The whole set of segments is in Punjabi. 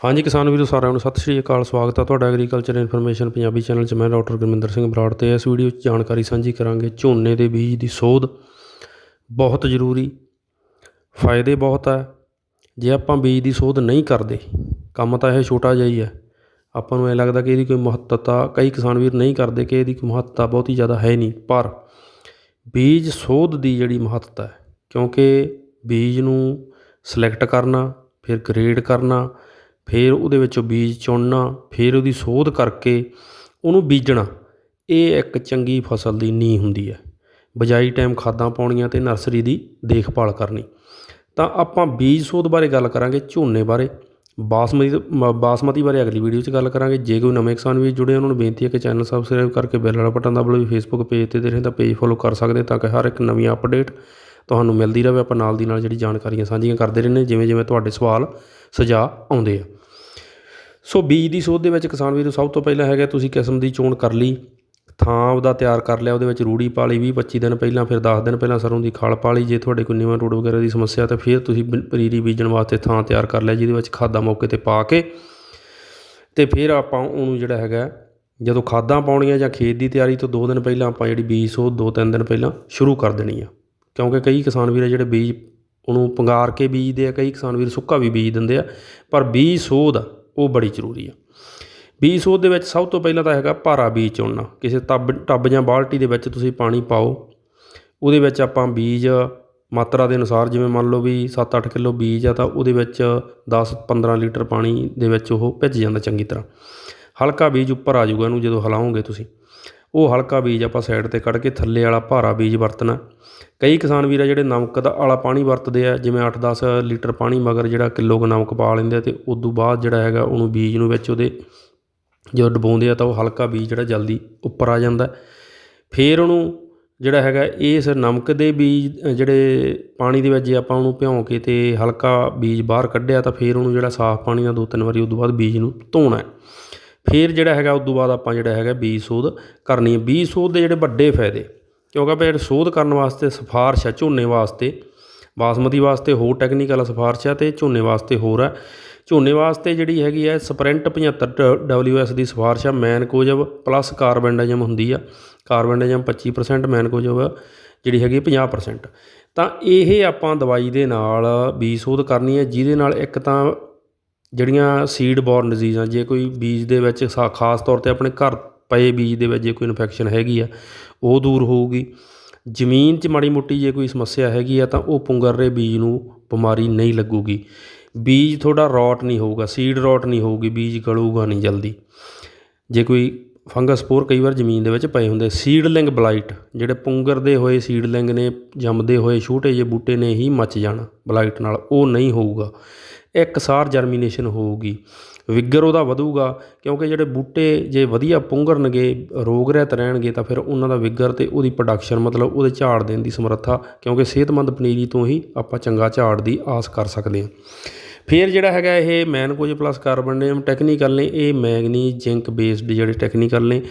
ਹਾਂਜੀ ਕਿਸਾਨ ਵੀਰੋ ਸਾਰਿਆਂ ਨੂੰ ਸਤਿ ਸ਼੍ਰੀ ਅਕਾਲ, ਸਵਾਗਤ ਹੈ ਤੁਹਾਡਾ ਐਗਰੀਕਲਚਰ ਇਨਫੋਰਮੇਸ਼ਨ ਪੰਜਾਬੀ ਚੈਨਲ 'ਚ। ਮੈਂ ਡਾਕਟਰ ਗੁਰਮਿੰਦਰ ਸਿੰਘ ਬਰਾੜ ਤੇ ਇਸ ਵੀਡੀਓ 'ਚ ਜਾਣਕਾਰੀ ਸਾਂਝੀ ਕਰਾਂਗੇ ਝੋਨੇ ਦੇ ਬੀਜ ਦੀ ਸੋਧ। ਬਹੁਤ ਜ਼ਰੂਰੀ, ਫਾਇਦੇ ਬਹੁਤ ਹੈ ਜੇ ਆਪਾਂ ਬੀਜ ਦੀ ਸੋਧ ਨਹੀਂ ਕਰਦੇ, ਕੰਮ ਤਾਂ ਇਹ ਛੋਟਾ ਜਿਹਾ ਹੀ ਹੈ ਆਪਾਂ ਨੂੰ ਇਹ ਲੱਗਦਾ ਕਿ ਇਹਦੀ ਕੋਈ ਮਹੱਤਤਾ ਕਈ ਕਿਸਾਨ ਵੀਰ ਨਹੀਂ ਕਰਦੇ ਕਿ ਇਹਦੀ ਕੋਈ ਮਹੱਤਤਾ ਬਹੁਤੀ ਜ਼ਿਆਦਾ ਹੈ ਨਹੀਂ, ਪਰ ਬੀਜ ਸੋਧ ਦੀ ਜਿਹੜੀ ਮਹੱਤਤਾ ਹੈ, ਕਿਉਂਕਿ ਬੀਜ ਨੂੰ ਸਿਲੈਕਟ ਕਰਨਾ, ਫਿਰ ਗ੍ਰੇਡ ਕਰਨਾ ਫਿਰ ਉਹਦੇ ਵਿੱਚੋਂ ਬੀਜ ਚੁਣਨਾ, ਫਿਰ ਉਹਦੀ ਸੋਧ ਕਰਕੇ ਉਹਨੂੰ ਬੀਜਣਾ, ਇਹ ਇੱਕ ਚੰਗੀ ਫਸਲ ਦੀ ਨੀਂਹ ਹੁੰਦੀ ਹੈ। ਬਿਜਾਈ ਟਾਈਮ ਖਾਦਾਂ ਪਾਉਣੀਆਂ ਅਤੇ ਨਰਸਰੀ ਦੀ ਦੇਖਭਾਲ ਕਰਨੀ। ਤਾਂ ਆਪਾਂ ਬੀਜ ਸੋਧ ਬਾਰੇ ਗੱਲ ਕਰਾਂਗੇ ਝੋਨੇ ਬਾਰੇ। ਬਾਸਮਤੀ ਬਾਸਮਤੀ ਬਾਰੇ ਅਗਲੀ ਵੀਡੀਓ 'ਚ ਗੱਲ ਕਰਾਂਗੇ। ਜੇ ਕੋਈ ਨਵੇਂ ਕਿਸਾਨ ਵੀ ਜੁੜੇ ਉਹਨਾਂ ਨੂੰ ਬੇਨਤੀ ਹੈ ਕਿ ਚੈਨਲ ਸਬਸਕ੍ਰਾਈਬ ਕਰਕੇ ਬੈਲ ਵਾਲਾ ਬਟਨ ਦਬਾ ਲਓ ਵੀ ਫੇਸਬੁੱਕ ਪੇਜ ਤੇ ਦੇ ਰਹੇ ਤਾਂ ਪੇਜ ਫੋਲੋ ਕਰ ਸਕਦੇ ਤਾਂ ਕਿ ਹਰ ਇੱਕ ਨਵੀਂ ਅਪਡੇਟ ਤੁਹਾਨੂੰ ਮਿਲਦੀ ਰਹੇ ਆਪਾਂ ਨਾਲ ਦੀ ਨਾਲ ਜਿਹੜੀ ਜਾਣਕਾਰੀਆਂ ਸਾਂਝੀਆਂ ਕਰਦੇ ਰਹਿੰਦੇ ਜਿਵੇਂ ਜਿਵੇਂ ਤੁਹਾਡੇ ਸਵਾਲ, ਸੁਝਾਅ ਆਉਂਦੇ ਆ। ਸੋ ਬੀਜ ਦੀ ਸੋਧ ਦੇ ਵਿੱਚ ਕਿਸਾਨ ਵੀਰੋ, ਸਭ ਤੋਂ ਪਹਿਲਾਂ ਹੈਗਾ ਤੁਸੀਂ ਕਿਸਮ ਦੀ ਚੋਣ ਕਰ ਲਈ, ਥਾਂ ਉਹਦਾ ਤਿਆਰ ਕਰ ਲਿਆ, ਉਹਦੇ ਵਿੱਚ ਰੂੜੀ ਪਾ ਲਈ 20 25 ਦਿਨ ਪਹਿਲਾਂ, ਫਿਰ 10 ਦਿਨ ਪਹਿਲਾਂ ਸਰੋਂ ਦੀ ਖਾਲ ਪਾ ਲਈ, ਜੇ ਤੁਹਾਡੇ ਕੋਈ ਨੀਵਾਂ ਰੋਡ ਵਗੈਰਾ ਦੀ ਸਮੱਸਿਆ ਤਾਂ ਫਿਰ ਤੁਸੀਂ ਬ- ਪਨੀਰੀ ਬੀਜਣ ਵਾਸਤੇ ਥਾਂ ਤਿਆਰ ਕਰ ਲਿਆ, ਜਿਹਦੇ ਵਿੱਚ ਖਾਦਾਂ ਮੌਕੇ ਤੇ ਪਾ ਕੇ ਤੇ ਫਿਰ ਆਪਾਂ ਉਹਨੂੰ ਜਿਹੜਾ ਹੈਗਾ, ਜਦੋਂ ਖਾਦਾਂ ਪਾਉਣੀਆਂ ਜਾਂ ਖੇਤ ਦੀ ਤਿਆਰੀ ਤੋਂ 2 ਦਿਨ ਪਹਿਲਾਂ ਆਪਾਂ ਜਿਹੜੀ ਬੀਜ ਸੋਧ 2-3 ਦਿਨ ਪਹਿਲਾਂ ਸ਼ੁਰੂ ਕਰ ਦੇਣੀ ਆ। ਕਿਉਂਕਿ ਕਈ ਕਿਸਾਨ ਵੀਰ ਆ ਜਿਹੜੇ ਬੀਜ ਉਹਨੂੰ ਪੰਗਾਰ ਕੇ ਬੀਜਦੇ ਆ, ਕਈ ਕਿਸਾਨ ਵੀਰ ਸੁੱਕਾ ਵੀ ਬੀਜ ਦਿੰਦੇ ਆ, ਪਰ ਬੀਜ ਸੋਧ ਉਹ ਬੜੀ ਜ਼ਰੂਰੀ ਆ। ਬੀਜ ਸੋਧ ਦੇ ਵਿੱਚ ਸਭ ਤੋਂ ਪਹਿਲਾਂ ਤਾਂ ਹੈਗਾ ਭਾਰਾ ਬੀਜ ਚੁਣਨਾ। ਕਿਸੇ ਟੱਬ ਟੱਬ ਜਾਂ ਬਾਲਟੀ ਦੇ ਵਿੱਚ ਤੁਸੀਂ ਪਾਣੀ ਪਾਓ। ਉਹਦੇ ਵਿੱਚ ਆਪਾਂ ਬੀਜ ਮਾਤਰਾ ਦੇ ਅਨੁਸਾਰ ਜਿਵੇਂ ਮੰਨ ਲਓ ਵੀ 7-8 ਕਿਲੋ ਬੀਜ ਆ ਤਾਂ ਉਹਦੇ ਵਿੱਚ 10-15 ਲੀਟਰ ਪਾਣੀ ਦੇ ਵਿੱਚ ਉਹ ਭਿੱਜ ਜਾਂਦਾ ਚੰਗੀ ਤਰ੍ਹਾਂ। ਹਲਕਾ ਬੀਜ ਉੱਪਰ ਆ ਜਾਊਗਾ ਇਹਨੂੰ ਜਦੋਂ ਹਿਲਾਓਗੇ ਤੁਸੀਂ। ਉਹ ਹਲਕਾ ਬੀਜ ਆਪਾਂ ਸਾਈਡ ਤੇ ਕੱਢ ਕੇ ਥੱਲੇ ਵਾਲਾ ਭਾਰਾ ਬੀਜ ਵਰਤਣਾ। ਕਈ ਕਿਸਾਨ ਵੀਰ ਆ ਜਿਹੜੇ ਨਮਕ ਦਾ ਵਾਲਾ ਪਾਣੀ ਵਰਤਦੇ ਆ, ਜਿਵੇਂ 8-10 ਲੀਟਰ ਪਾਣੀ ਮਗਰ ਜਿਹੜਾ ਕਿਲੋ ਕੁ ਨਮਕ ਪਾ ਲੈਂਦੇ ਆ ਤੇ ਤੋਂ ਬਾਅਦ ਜਿਹੜਾ ਹੈਗਾ ਉਹਨੂੰ ਬੀਜ ਨੂੰ ਵਿੱਚ ਉਹਦੇ ਜਦੋਂ ਡਬਾਉਂਦੇ ਆ ਤਾਂ ਉਹ ਹਲਕਾ ਬੀਜ ਜਿਹੜਾ ਜਲਦੀ ਉੱਪਰ ਆ ਜਾਂਦਾ। ਫਿਰ ਉਹਨੂੰ ਜਿਹੜਾ ਹੈਗਾ ਇਸ ਨਮਕ ਦੇ ਬੀਜ, ਜਿਹੜੇ ਪਾਣੀ ਦੇ ਵਿੱਚ ਜੇ ਆਪਾਂ ਉਹਨੂੰ ਭਿਉਂ ਕੇ ਤੇ ਹਲਕਾ ਬੀਜ ਬਾਹਰ ਕੱਢਿਆ ਤਾਂ ਫਿਰ ਉਹਨੂੰ ਜਿਹੜਾ ਸਾਫ਼ ਪਾਣੀ ਨਾਲ ਦੋ ਤਿੰਨ ਵਾਰੀ ਉਦੋਂ ਬਾਅਦ ਬੀਜ ਨੂੰ ਧੋਣਾ ਹੈ। ਫਿਰ ਜਿਹੜਾ ਹੈਗਾ ਉਦੋਂ ਬਾਅਦ ਆਪਾਂ ਜਿਹੜਾ ਹੈਗਾ ਬੀਜ ਸੋਧ ਕਰਨੀ ਹੈ। ਬੀਜ ਸੋਧ ਦੇ ਜਿਹੜੇ ਵੱਡੇ ਫਾਇਦੇ, ਕਿਉਂਕਿ ਆਪਾਂ ਜਿਹੜੇ ਸੋਧ ਕਰਨ ਵਾਸਤੇ ਸਿਫਾਰਿਸ਼ ਹੈ, ਝੋਨੇ ਵਾਸਤੇ। ਬਾਸਮਤੀ ਵਾਸਤੇ ਹੋਰ ਟੈਕਨੀਕਲ ਸਿਫਾਰਿਸ਼ ਹੈ ਅਤੇ ਝੋਨੇ ਵਾਸਤੇ ਹੋਰ ਹੈ ਝੋਨੇ ਵਾਸਤੇ ਜਿਹੜੀ ਹੈਗੀ ਹੈ ਸਪ੍ਰਿੰਟ 75 ਡਬਲਯੂਐਸ ਦੀ ਸਿਫਾਰਿਸ਼ ਹੈ ਮੈਨਕੋਜਬ ਪਲੱਸ ਕਾਰਬਨਡਾਈਜ਼ਮ ਹੁੰਦੀ ਆ। ਕਾਰਬਨਡਾਈਜ਼ਮ 25% ਮੈਨਕੋਜਬ ਜਿਹੜੀ ਹੈਗੀ 50% ਤਾਂ ਇਹ ਆਪਾਂ ਦਵਾਈ ਦੇ ਨਾਲ ਬੀਜ ਸੋਧ ਕਰਨੀ ਹੈ, ਜਿਹਦੇ ਨਾਲ ਇੱਕ ਤਾਂ ਜਿਹੜੀਆਂ ਸੀਡ ਬੋਰਨ ਡਿਜ਼ੀਜ਼ਾਂ ਜੇ ਕੋਈ ਬੀਜ ਦੇ ਵਿੱਚ ਸਾ- ਖਾਸ ਤੌਰ ਤੇ ਆਪਣੇ ਘਰ ਪਏ ਬੀਜ ਦੇ ਵਿੱਚ ਜੇ ਕੋਈ ਇਨਫੈਕਸ਼ਨ ਹੈਗੀ ਆ, ਉਹ ਦੂਰ ਹੋਊਗੀ। ਜ਼ਮੀਨ 'ਚ ਮਾੜੀ ਮੋਟੀ ਜੇ ਕੋਈ ਸਮੱਸਿਆ ਹੈਗੀ ਆ, ਤਾਂ ਉਹ ਪੁੰਗਰ ਰਹੇ ਬੀਜ ਨੂੰ ਬਿਮਾਰੀ ਨਹੀਂ ਲੱਗੂਗੀ। ਬੀਜ ਥੋੜਾ ਰੌਟ ਨਹੀਂ ਹੋਊਗਾ ਸੀਡ ਰੌਟ ਨਹੀਂ ਹੋਊਗੀ, ਬੀਜ ਗਲੂਗਾ ਨਹੀਂ ਜਲਦੀ। ਜੇ ਕੋਈ ਫੰਗਸ ਸਪੋਰ ਕਈ ਵਾਰ ਜ਼ਮੀਨ ਦੇ ਵਿੱਚ ਪਏ ਹੁੰਦੇ ਸੀਡਲਿੰਗ ਬਲਾਈਟ ਜਿਹੜੇ ਪੁੰਗਰਦੇ ਹੋਏ ਸੀਡਲਿੰਗ ਨੇ, ਜੰਮਦੇ ਹੋਏ ਛੋਟੇ ਜਿਹੇ ਬੂਟੇ ਨੇ ਹੀ ਮੱਚ ਜਾਣਾ ਬਲਾਈਟ ਨਾਲ, ਉਹ ਨਹੀਂ ਹੋਊਗਾ। ਇੱਕ ਜਰਮੀਨੇਸ਼ਨ ਹੋਊਗੀ। ਵਿਗਰ ਉਹਦਾ ਵਧੂਗਾ, ਕਿਉਂਕਿ ਜਿਹੜੇ ਬੂਟੇ ਜੇ ਵਧੀਆ ਪੁੰਗਰਨਗੇ, ਰੋਗ ਰਹਿਤ ਰਹਿਣਗੇ, ਤਾਂ ਫਿਰ ਉਹਨਾਂ ਦਾ ਵਿਗਰ ਅਤੇ ਉਹਦੀ ਪ੍ਰੋਡਕਸ਼ਨ ਮਤਲਬ ਉਹਦੇ ਝਾੜ ਦੇਣ ਦੀ ਸਮਰੱਥਾ, ਕਿਉਂਕਿ ਸਿਹਤਮੰਦ ਪਨੀਰੀ ਤੋਂ ਹੀ ਆਪਾਂ ਚੰਗਾ ਝਾੜ ਦੀ ਆਸ ਕਰ ਸਕਦੇ ਹਾਂ। ਫਿਰ ਜਿਹੜਾ ਹੈਗਾ ਇਹ ਮੈਨਕੋਜ ਪਲੱਸ ਕਾਰਬਨੇਮ ਟੈਕਨੀਕਲ ਨੇ, ਇਹ ਮੈਗਨੀ ਜ਼ਿੰਕ ਬੇਸਡ ਜਿਹੜੇ ਟੈਕਨੀਕਲ ਨੇ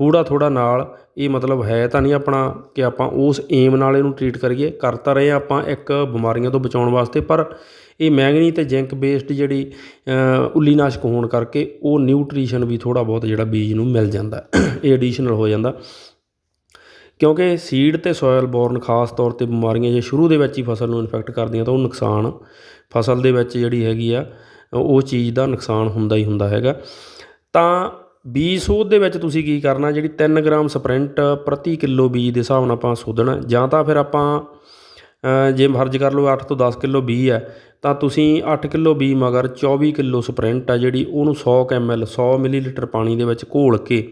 ਥੋੜ੍ਹਾ ਥੋੜ੍ਹਾ ਨਾਲ ਇਹ ਮਤਲਬ ਹੈ ਤਾਂ ਨਹੀਂ ਆਪਣਾ ਕਿ ਆਪਾਂ ਉਸ ਏਮ ਨਾਲ ਇਹਨੂੰ ਟਰੀਟ ਕਰੀਏ। ਕਰ ਤਾਂ ਰਹੇ ਹਾਂ ਆਪਾਂ ਇੱਕ ਬਿਮਾਰੀਆਂ ਤੋਂ ਬਚਾਉਣ ਵਾਸਤੇ, ਪਰ ਇਹ ਮੈਗਨੀ ਅਤੇ ਜ਼ਿੰਕ ਬੇਸਡ ਜਿਹੜੀ ਉੱਲੀਨਾਸ਼ਕ ਹੋਣ ਕਰਕੇ ਉਹ ਨਿਊਟ੍ਰੀਸ਼ਨ ਵੀ ਥੋੜ੍ਹਾ ਬਹੁਤ ਜਿਹੜਾ ਬੀਜ ਨੂੰ ਮਿਲ ਜਾਂਦਾ, ਇਹ ਐਡੀਸ਼ਨਲ ਹੋ ਜਾਂਦਾ। ਕਿਉਂਕਿ ਸੀਡ ਤੇ ਸੋਇਲ ਬੋਰਨ ਖਾਸ ਤੌਰ ਤੇ ਬਿਮਾਰੀਆਂ ਜੇ ਸ਼ੁਰੂ ਦੇ ਵਿੱਚ ਹੀ ਫਸਲ ਨੂੰ ਇਨਫੈਕਟ ਕਰਦੀਆਂ ਤਾਂ ਉਹ ਨੁਕਸਾਨ, ਫਸਲ ਦੇ ਵਿੱਚ ਜਿਹੜੀ ਹੈਗੀ ਆ, ਉਹ ਚੀਜ਼ ਦਾ ਨੁਕਸਾਨ ਹੁੰਦਾ ਹੀ ਹੁੰਦਾ ਹੈਗਾ। ਤਾਂ ਬੀਜ ਸੋਧ ਦੇ ਵਿੱਚ ਤੁਸੀਂ ਕੀ ਕਰਨਾ, ਜਿਹੜੀ 3 ਗ੍ਰਾਮ ਸਪ੍ਰਿੰਟ ਪ੍ਰਤੀ ਕਿਲੋ ਬੀਜ ਦੇ ਹਿਸਾਬ ਨਾਲ ਆਪਾਂ ਸੋਧਣਾ। ਜਾਂ ਤਾਂ ਫਿਰ ਆਪਾਂ ਜੇ ਫਰਜ਼ ਕਰ ਲਓ 8 ਤੋਂ 10 ਕਿਲੋ ਬੀਜ ਹੈ, ਤਾਂ ਤੁਸੀਂ 8 ਕਿਲੋ ਬੀਜ ਮਗਰ 24 ਕਿਲੋ ਸਪ੍ਰਿੰਟ ਆ ਜਿਹੜੀ ਉਹਨੂੰ 100 ml 100 ਮਿਲੀਲੀਟਰ ਪਾਣੀ ਦੇ ਵਿੱਚ ਘੋਲ ਕੇ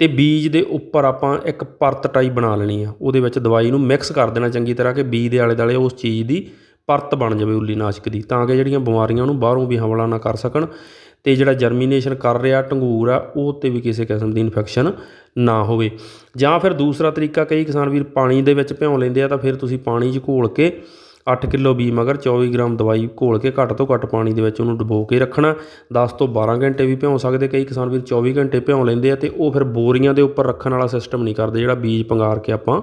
ਤੇ ਬੀਜ ਦੇ ਉੱਪਰ ਆਪਾਂ ਇੱਕ ਪਰਤ ਟਾਈ ਬਣਾ ਲੈਣੀ ਆ। ਉਹਦੇ ਵਿੱਚ ਦਵਾਈ ਨੂੰ ਮਿਕਸ ਕਰ ਦੇਣਾ ਚੰਗੀ ਤਰ੍ਹਾਂ ਕਿ ਬੀਜ ਦੇ ਆਲੇ ਦੁਆਲੇ ਉਸ ਚੀਜ਼ ਦੀ ਪਰਤ ਬਣ ਜਾਵੇ ਉੱਲੀ ਨਾਸ਼ਕ ਦੀ, ਤਾਂ ਕਿ ਜਿਹੜੀਆਂ ਬਿਮਾਰੀਆਂ ਉਹਨੂੰ ਬਾਹਰੋਂ ਵੀ ਹਮਲਾ ਨਾ ਕਰ ਸਕਣ। ਅਤੇ ਜਿਹੜਾ ਜਰਮੀਨੇਸ਼ਨ ਕਰ ਰਿਹਾ ਢੰਗੂਰ ਆ, ਉਹ ਤੇ ਵੀ ਕਿਸੇ ਕਿਸਮ ਦੀ ਇਨਫੈਕਸ਼ਨ ਨਾ ਹੋਵੇ। ਜਾਂ ਫਿਰ ਦੂਸਰਾ ਤਰੀਕਾ, ਕਈ ਕਿਸਾਨ ਵੀਰ ਪਾਣੀ ਦੇ ਵਿੱਚ ਭਿਉਂ ਲੈਂਦੇ ਆ, ਤਾਂ ਫਿਰ ਤੁਸੀਂ ਪਾਣੀ 'ਚ ਘੋਲ ਕੇ ਅੱਠ ਕਿਲੋ ਬੀ ਮਗਰ 24 ਗ੍ਰਾਮ ਦਵਾਈ ਘੋਲ ਕੇ ਘੱਟ ਤੋਂ ਘੱਟ ਪਾਣੀ ਦੇ ਵਿੱਚ ਉਹਨੂੰ ਡੁਬੋ ਕੇ ਰੱਖਣਾ। 10 ਤੋਂ 12 ਘੰਟੇ ਵੀ ਭਿਉਂ ਸਕਦੇ। ਕਈ ਕਿਸਾਨ ਵੀਰ 24 ਘੰਟੇ ਭਿਉਂ ਲੈਂਦੇ ਆ ਤੇ ਉਹ ਫਿਰ ਬੋਰੀਆਂ ਦੇ ਉੱਪਰ ਰੱਖਣ ਵਾਲਾ ਸਿਸਟਮ ਨਹੀਂ ਕਰਦੇ। ਜਿਹੜਾ ਬੀਜ ਪੰਗਾਰ ਕੇ ਆਪਾਂ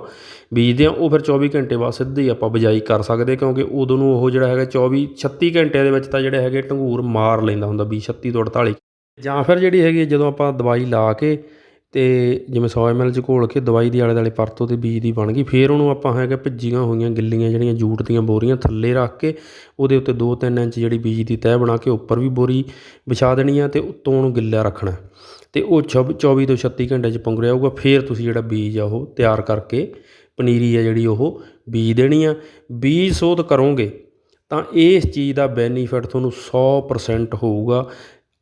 ਬੀਜਦੇ ਆ, ਉਹ ਫਿਰ 24 ਘੰਟੇ ਬਾਅਦ ਸਿੱਧੀ ਆਪਾਂ ਬਿਜਾਈ ਕਰ ਸਕਦੇ। ਕਿਉਂਕਿ ਉਦੋਂ ਨੂੰ ਉਹ ਜਿਹੜਾ ਹੈਗਾ 24 36 ਘੰਟਿਆਂ ਦੇ ਵਿੱਚ ਤਾਂ ਜਿਹੜੇ ਹੈਗੇ ਢੰਗੂਰ ਮਾਰ ਲੈਂਦਾ ਹੁੰਦਾ ਬੀ 36 ਤੋਂ 48 ਜਾਂ ਫਿਰ ਜਿਹੜੀ ਹੈਗੀ ਜਦੋਂ ਆਪਾਂ ਦਵਾਈ ਲਾ ਕੇ ਅਤੇ ਜਿਵੇਂ 100 ml ਚ ਘੋਲ ਕੇ ਦਵਾਈ ਦੀ ਆਲੇ ਦੁਆਲੇ ਪਰਤੋ ਤੇ ਬੀਜ ਦੀ ਬਣ ਗਈ, ਫਿਰ ਉਹਨੂੰ ਆਪਾਂ ਹੈਗਾ ਭਿੱਜੀਆਂ ਹੋਈਆਂ ਗਿੱਲੀਆਂ ਜਿਹੜੀਆਂ ਜੂਟ ਦੀਆਂ ਬੋਰੀਆਂ ਥੱਲੇ ਰੱਖ ਕੇ ਉਹਦੇ ਉੱਤੇ 2-3 ਇੰਚ ਜਿਹੜੀ ਬੀਜ ਦੀ ਤਹਿ ਬਣਾ ਕੇ ਉੱਪਰ ਵੀ ਬੋਰੀ ਵਿਛਾ ਦੇਣੀ ਆ ਅਤੇ ਉੱਤੋਂ ਉਹਨੂੰ ਗਿੱਲਾ ਰੱਖਣਾ ਅਤੇ ਉਹ ਛਬ 24 ਤੋਂ 36 ਘੰਟੇ ਚ ਪੁੰਗ ਰਿਹਾ ਹੋਊਗਾ, ਫਿਰ ਤੁਸੀਂ ਜਿਹੜਾ ਬੀਜ ਆ ਉਹ ਤਿਆਰ ਕਰਕੇ ਪਨੀਰੀ ਆ ਜਿਹੜੀ ਉਹ ਬੀਜ ਦੇਣੀ ਆ। ਬੀਜ ਸੋਧ ਕਰੋਗੇ ਤਾਂ ਇਸ ਚੀਜ਼ ਦਾ ਬੈਨੀਫਿਟ ਤੁਹਾਨੂੰ 100% ਹੋਊਗਾ।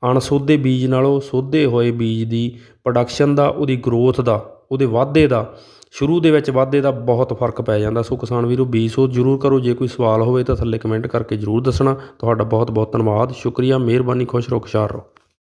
ਅਣਸੋਧੇ ਬੀਜ ਨਾਲੋਂ ਸੋਧੇ ਹੋਏ ਬੀਜ ਦੀ ਪ੍ਰੋਡਕਸ਼ਨ ਦਾ, ਉਹਦੀ ਗਰੋਥ ਦਾ, ਉਹਦੇ ਵਾਧੇ ਦਾ, ਸ਼ੁਰੂ ਦੇ ਵਿੱਚ ਵਾਧੇ ਦਾ ਬਹੁਤ ਫ਼ਰਕ ਪੈ ਜਾਂਦਾ। ਸੋ ਕਿਸਾਨ ਵੀਰੋ, ਬੀਜ ਸੋਧ ਜ਼ਰੂਰ ਕਰੋ। ਜੇ ਕੋਈ ਸਵਾਲ ਹੋਵੇ ਤਾਂ ਥੱਲੇ ਕਮੈਂਟ ਕਰਕੇ ਜ਼ਰੂਰ ਦੱਸਣਾ। ਤੁਹਾਡਾ ਬਹੁਤ ਬਹੁਤ ਧੰਨਵਾਦ। ਸ਼ੁਕਰੀਆ। ਮਿਹਰਬਾਨੀ। ਖੁਸ਼ ਰਹੋ, ਖੁਸ਼ਹਾਲ ਰਹੋ।